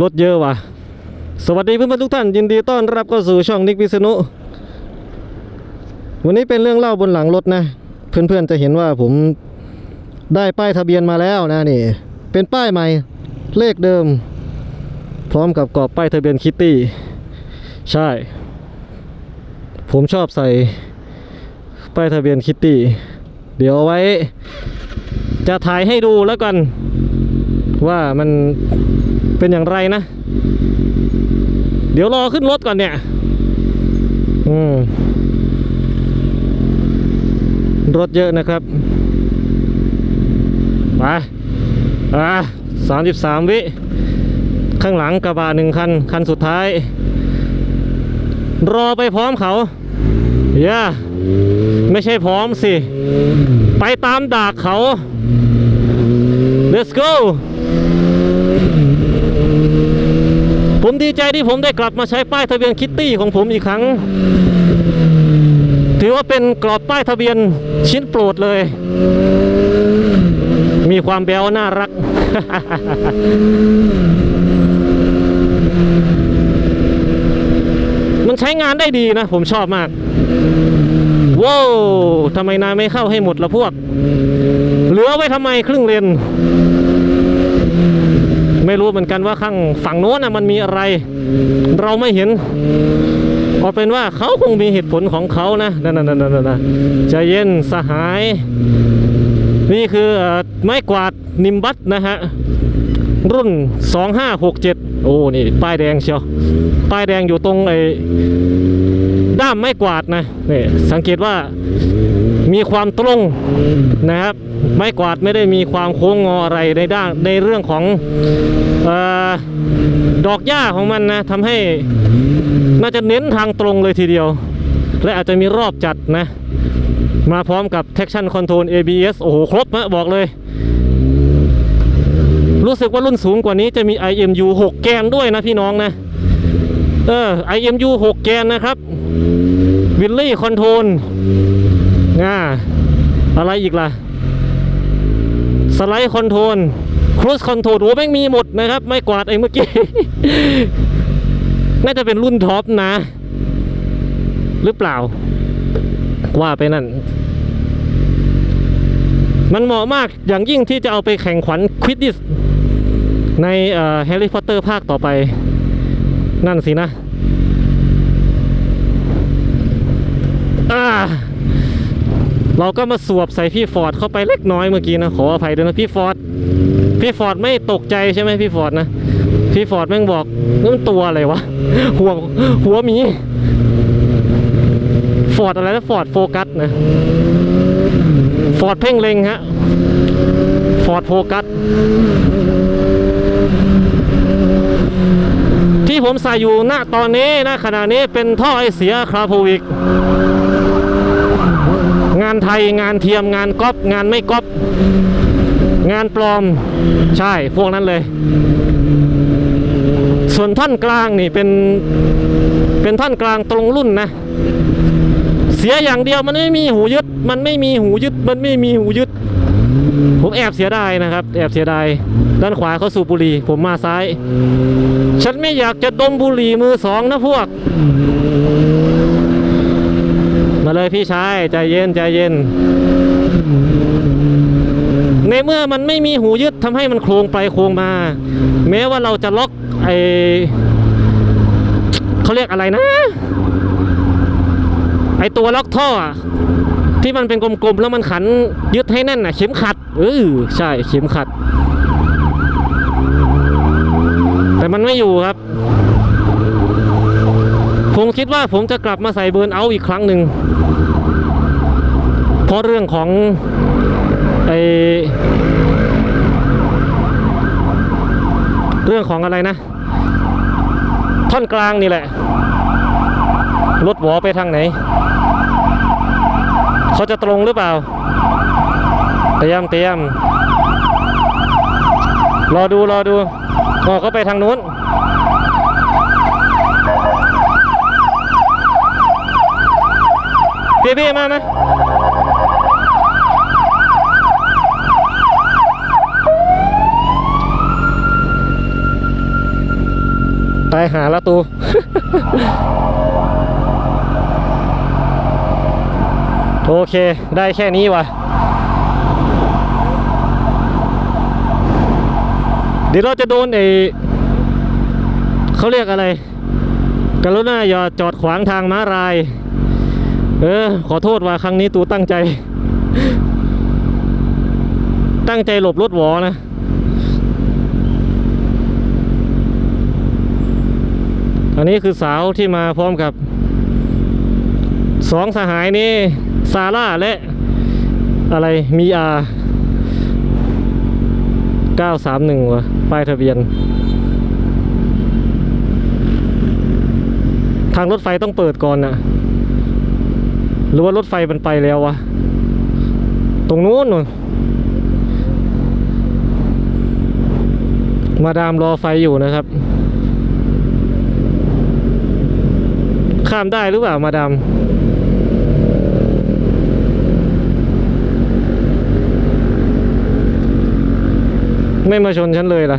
รถเยอะว่ะ สวัสดีเพื่อนๆทุกท่าน ยินดีต้อนรับเข้าสู่ช่องนิกวิษณุวันนี้เป็นเรื่องเล่าบนหลังรถนะ เพื่อนๆจะเห็นว่าผมได้ป้ายทะเบียนมาแล้วนะนี่ เป็นป้ายใหม่เลขเดิม พร้อมกับกรอบป้ายทะเบียนคิตตี้ ใช่ ผมชอบใส่ป้ายทะเบียนคิตตี้ เดี๋ยวไว้ จะถ่ายให้ดูแล้วกันว่ามัน เป็นอย่างไรนะ เดี๋ยวรอขึ้นรถก่อนเนี่ย อืม รถเยอะนะครับ ไป อ่าสามสิบสามวิ ข้างหลังกระบะหนึ่งคัน คันสุดท้าย รอไปพร้อมเขาย่าไม่ใช่พร้อมสิ ไปตามดากเขา let's go ผมดีใจที่ผมได้กลับมาใช้ป้ายทะเบียนคิตตี้ของผมอีกครั้ง ถือว่าเป็นกรอบป้ายทะเบียนชิ้นโปรดเลย มีความแบวน่ารัก มันใช้งานได้ดีนะ ผมชอบมาก ว้าวทำไมนายไม่เข้าให้หมดละพวก เหลือไว้ทำไมครึ่งเลน ไม่รู้เหมือนกันว่าข้างฝั่งโน้นนะมันมีอะไร เราไม่เห็นเอาเป็นว่าเขาคงมีเหตุผลของเขานะนั่นนั่นนั่นนั่นใจเย็นสหาย นี่คือเอ่อไม้กวาดนิมบัตนะฮะ รุ่น 2567 โอ้นี่ป้ายแดงเชียวป้ายแดงอยู่ตรงไอ้ด้ามไม้กวาดนะนี่สังเกตว่า มีความตรงนะครับ ไม้กวาดไม่ได้มีความโค้งงออะไรในด้านในเรื่องของออดอกหญ้าของมันนะทำให้น่าจะเน้นทางตรงเลยทีเดียว และอาจจะมีรอบจัดนะ มาพร้อมกับ traction control ABS โอ้โห ครบนะบอกเลย รู้สึกว่ารุ่นสูงกว่านี้จะมี IMU 6 แกนด้วยนะพี่น้องนะ เออ IMU 6 แกนนะครับวิลลี่คอนโทรล อ่าอะไรอีกล่ะ สไลด์คอนโทรลครูสคอนโทรลโอ้แม่งมีหมดนะครับ ไม่กวาดไอ้เมื่อกี้ น่าจะเป็นรุ่นท็อปนะ หรือเปล่า ว่าไปนั่น มันเหมาะมากอย่างยิ่งที่จะเอาไปแข่งขันควิดดิสในแฮร์รี่พอตเตอร์ภาคต่อไป นั่นสินะอ่า เราก็มาสวบใส่พี่ฟอร์ดเข้าไปเล็กน้อยเมื่อกี้นะขออภัยด้วยนะพี่ฟอร์ดพี่ฟอร์ดไม่ตกใจใช่ไหมพี่ฟอร์ดนะพี่ฟอร์ดแม่งบอกนี่มันตัวอะไรวะหัวหัวมีฟอร์ดอะไรนะฟอร์ดโฟกัสนะฟอร์ดเพ่งเล็งฮะฟอร์ดโฟกัสที่ผมใส่อยู่ณตอนนี้นะขณะนี้เป็นท่อไอเสียคราโพวิกานไทย งานเทียมงานก๊อปงานไม่ก๊อปงานปลอมใช่พวกนั้นเลย ส่วนท่อนกลางนี่เป็นเป็นท่อนกลางตรงรุ่นนะ เสียอย่างเดียวมันไม่มีหูยึด มันไม่มีหูยึด มันไม่มีหูยึด ผมแอบเสียดายนะครับ แอบเสียดายด้านขวาเขาสูบบุหรี่ผมมาซ้าย ฉันไม่อยากจะดมบุหรี่มือสองนะพวก มาเลยพี่ชาย ใจเย็นใจเย็น ในเมื่อมันไม่มีหูยึดทำให้มันโครงไปโครงมา แม้ว่าเราจะล็อกไอเขาเรียกอะไรนะ ไอตัวล็อกท่อที่มันเป็นกลมๆ แล้วมันขันยึดให้แน่นน่ะ เข็มขัดเออใช่เข็มขัด แต่มันไม่อยู่ครับ ผมคิดว่าผมจะกลับมาใส่เบิร์นเอาอีกครั้งหนึ่ง เพราะเรื่องของไอเรื่องของอะไรนะ ท่อนกลางนี่แหละ รถหวอไปทางไหน เขาจะตรงหรือเปล่า เตรียมเตรียมรอดูรอดูอ๋อเขาไปทางนู้น พี่พี่มาไหมายหาล้วตูโอเค ได้แค่นี้วะเดี๋ยวเราจะโดนไอเขาเรียกอะไร กรุณาอย่าจอดขวางทางม้าลาย เออ ขอโทษว่าครั้งนี้ตูตั้งใจ ตั้งใจหลบรถหวอนะ อันนี้คือสาวที่มาพร้อมกับสองสหายนี่ซาร่าและ อะไรมีอา931วะป้ายทะเบียน ทางรถไฟต้องเปิดก่อนน่ะ หรือว่ารถไฟมันไปแล้ววะ ตรงนู้นนู่นมาดามรอไฟอยู่นะครับ ข้ามได้หรือเปล่ามาดามไม่มาชนฉันเลยล่ะ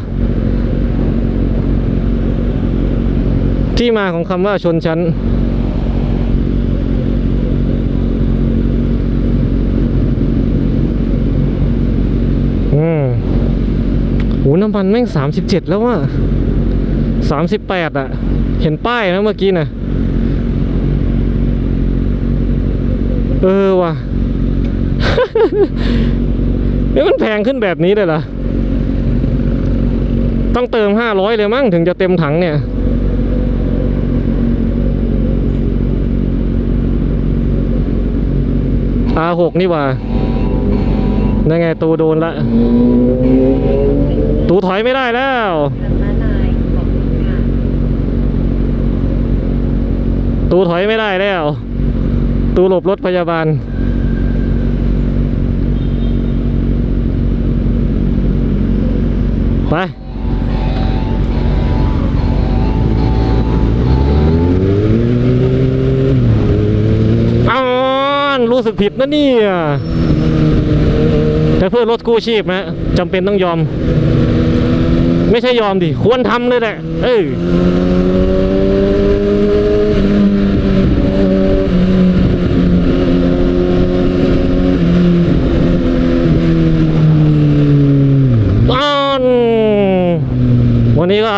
ที่มาของคำว่าชนชั้น อืมโห น้ำมันแม่งสามสิบเจ็ดแล้วว่ะสามสิบแปดอะเห็นป้ายนะเมื่อกี้นะเออว่ะนี่มันแพงขึ้นแบบนี้เลยเหรอ ต้องเติมห้าร้อยเลยมั้งถึงจะเต็มถังเนี่ย R6 นี่ว่านั่นไงตูโดนละ ตูถอยไม่ได้แล้วตูถอยไม่ได้แล้ว ตูหลบรถพยาบาล ไปอ้าวรู้สึกผิดนะเนี่ยแต่เพื่อรถกู้ชีพนะจำเป็นต้องยอม ไม่ใช่ยอมดิ ควรทำเลยแหละ เออวันนี้ก็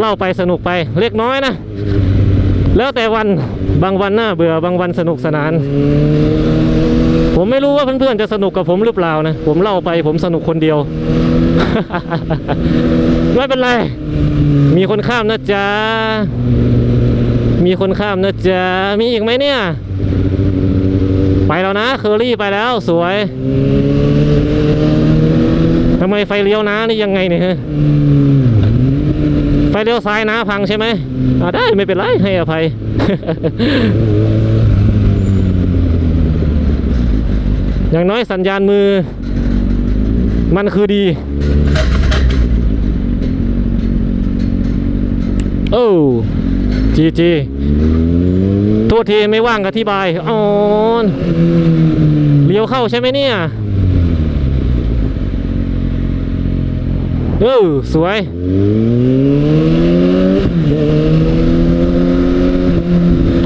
เล่าไปสนุกไปเล็กน้อยนะ แล้วแต่วันบางวันน่าเบื่อบางวันสนุกสนาน ผมไม่รู้ว่าเพื่อนๆจะสนุกกับผมหรือเปล่านะ ผมเล่าไปผมสนุกคนเดียว ไม่เป็นไร มีคนข้ามนะจ๊ะ มีคนข้ามนะจ๊ะ มีอีกไหมเนี่ย ไปแล้วนะเคอรี่ไปแล้วสวยทำไมไฟเลี้ยวนะนี่ยังไงเนี่ยไฟเลี้ยวซ้ายนะพังใช่ไหมอ่าได้ไม่เป็นไรให้อภัย อย่างน้อยสัญญาณมือ มันคือดี โอ้จีจีโทษทีไม่ว่างอธิบายอ๋อเลี้ยวเข้าใช่ไหมเนี่ยเออสวย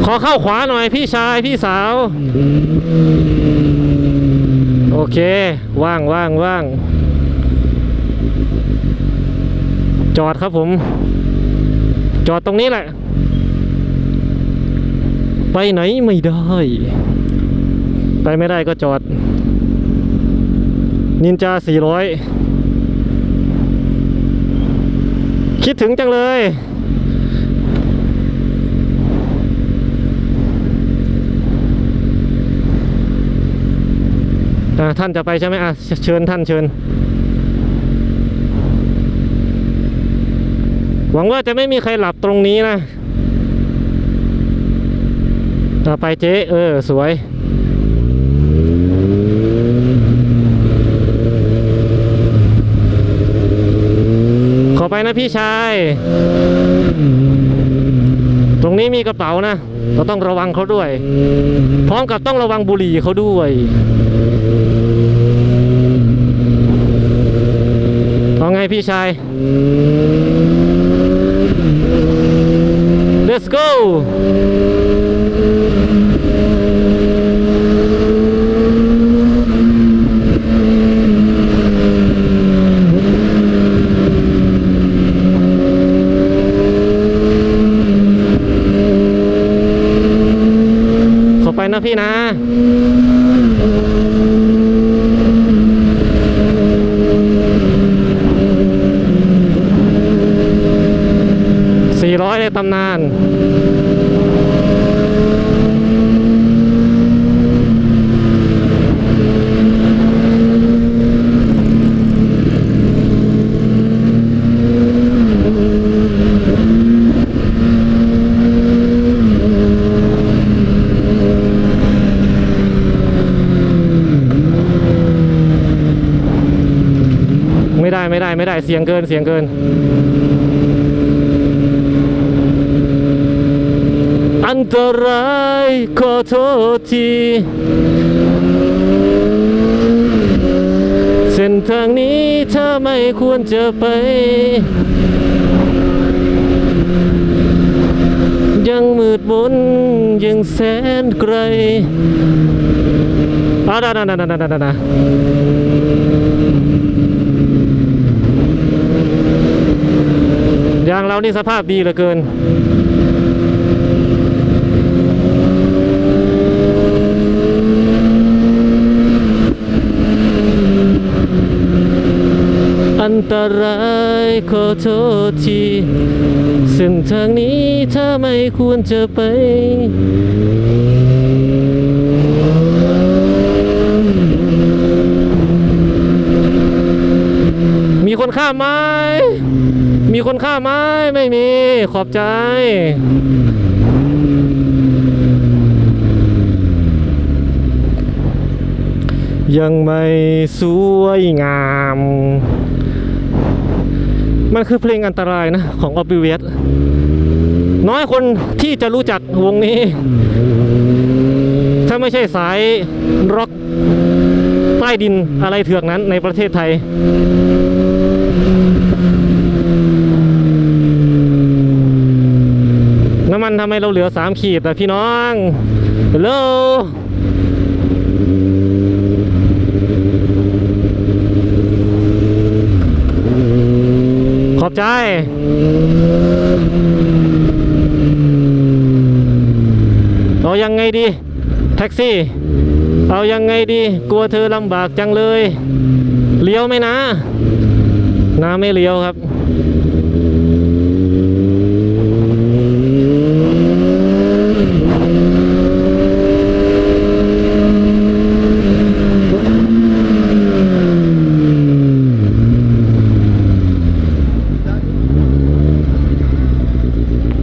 ขอเข้าขวาหน่อยพี่ชายพี่สาว เค ว่างว่างว่าง จอดครับผม จอดตรงนี้แหละ ไปไหนไม่ได้ ไปไม่ได้ก็จอด นินจา 400 คิดถึงจังเลย อ่า ท่านจะไปใช่ไหมอะเชิญท่านเชิญ หวังว่าจะไม่มีใครหลับตรงนี้นะอ่าไปเจ๊เออ สวยขอไปนะพี่ชาย ตรงนี้มีกระเป๋านะ เราต้องระวังเขาด้วย พร้อมกับต้องระวังบุหรี่เขาด้วย เอา ไงพี่ชาย let's go ขอไปนะพี่นะ สี่ร้อย ในตำนานไม่ได้ไม่ได้ไม่ได้เสียงเกินเสียงเกิน อัน ตรายขอโทษทีเส้นทางนี้เธอไม่ควรจะไป ยังมืดมนยังแสนไกลอ่าดาดาดาดาดาดาอย่างเรานี่สภาพดีเหลือเกิน อัน ตรายขอโทษทีเส้นทางนี้ถ้าไม่ควรจะไปมีคนข้ามไหม มีคนข้ามไหม ไม่มี ขอบใจ ยังไม่สวยงาม มันคือเพลงอันตรายนะ ของออบิเวสน้อยคนที่จะรู้จักวงนี้ ถ้าไม่ใช่สายร็อกใต้ดินอะไรเถือกนั้นในประเทศไทย น้ำมันทำไมเราเหลือ 3 ขีดอะพี่น้องฮัลโหล ข อบใจ เอายังไงดี แท็กซี่ เอายังไงดี กลัวเธอลำบากจังเลย เลี้ยวไหมนะ น้าไม่เลี้ยวครับ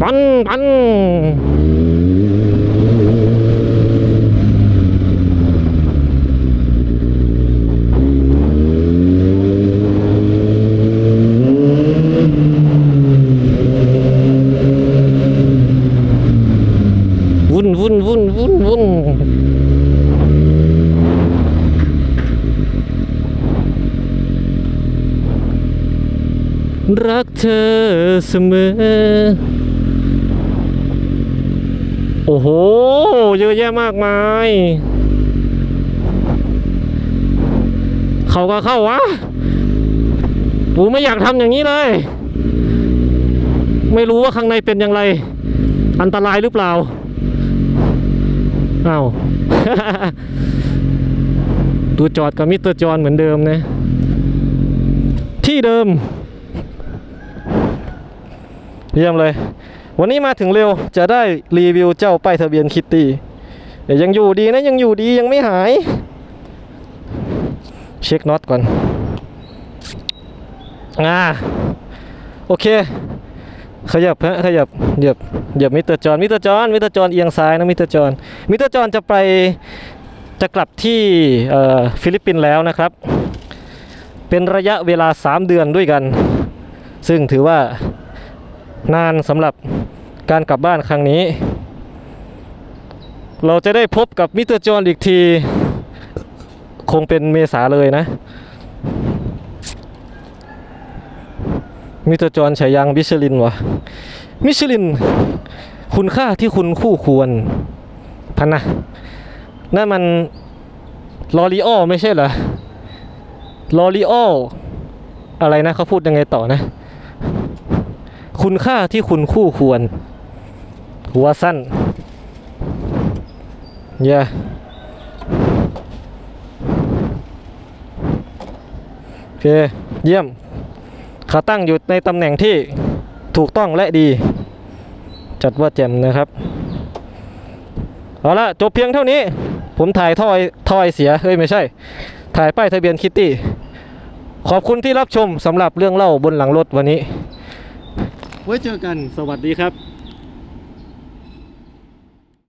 ปันปันวุ่นวุ่นวุ่นวุ่นวุ่นรัก เธอเสมอ โอ้โห เยอะแยะมากมาย เขาก็เข้าวะกูไม่อยากทำอย่างนี้เลย ไม่รู้ว่าข้างในเป็นอย่างไร อันตรายหรือเปล่าอ้าวตัวจอดกับมิสเตอร์จอนเหมือนเดิมนะ ที่เดิม เยี่ยมเลย วันนี้มาถึงเร็วจะได้รีวิวเจ้าป้ายทะเบียนคิตตี้แต่ยังอยู่ดีนะยังอยู่ดียังไม่หาย เช็คน็อตก่อนอ่าโอเค ขยับฮะขยับเหยียบเหยียบมิเตอร์จอนมิเตอร์จอนมิเตอร์จอนเอียงซ้ายนะมิเตอร์จอนมิเตอร์จอนจะไปจะกลับที่ฟิลิปปินส์แล้วนะครับ เป็นระยะเวลา 3 เดือนด้วยกัน ซึ่งถือว่า นานสำหรับการกลับบ้านครั้งนี้ เราจะได้พบกับมิสเตอร์จอห์นอีกที คงเป็นเมษาเลยนะ มิสเตอร์จอห์นฉายางมิชลินวะมิชลิน คุณค่าที่คุณคู่ควร พันนะนั่นมันลอรีออไม่ใช่เหรอลอรีอออะไรนะเขาพูดยังไงต่อนะ คุณค่าที่คุณคู่ควร หัวสั้นเย่โอเค เยี่ยม ขาตั้งอยู่ในตำแหน่งที่ถูกต้องและดี จัดว่าแจ่มนะครับ เอาละจบเพียงเท่านี้ ผมถ่ายถ้อยถ้อยเสีย เฮ้ย ไม่ใช่ ถ่ายป้ายทะเบียนคิตตี้ ขอบคุณที่รับชมสำหรับเรื่องเล่าบนหลังรถวันนี้ ไว้เจอกันสวัสดีครับ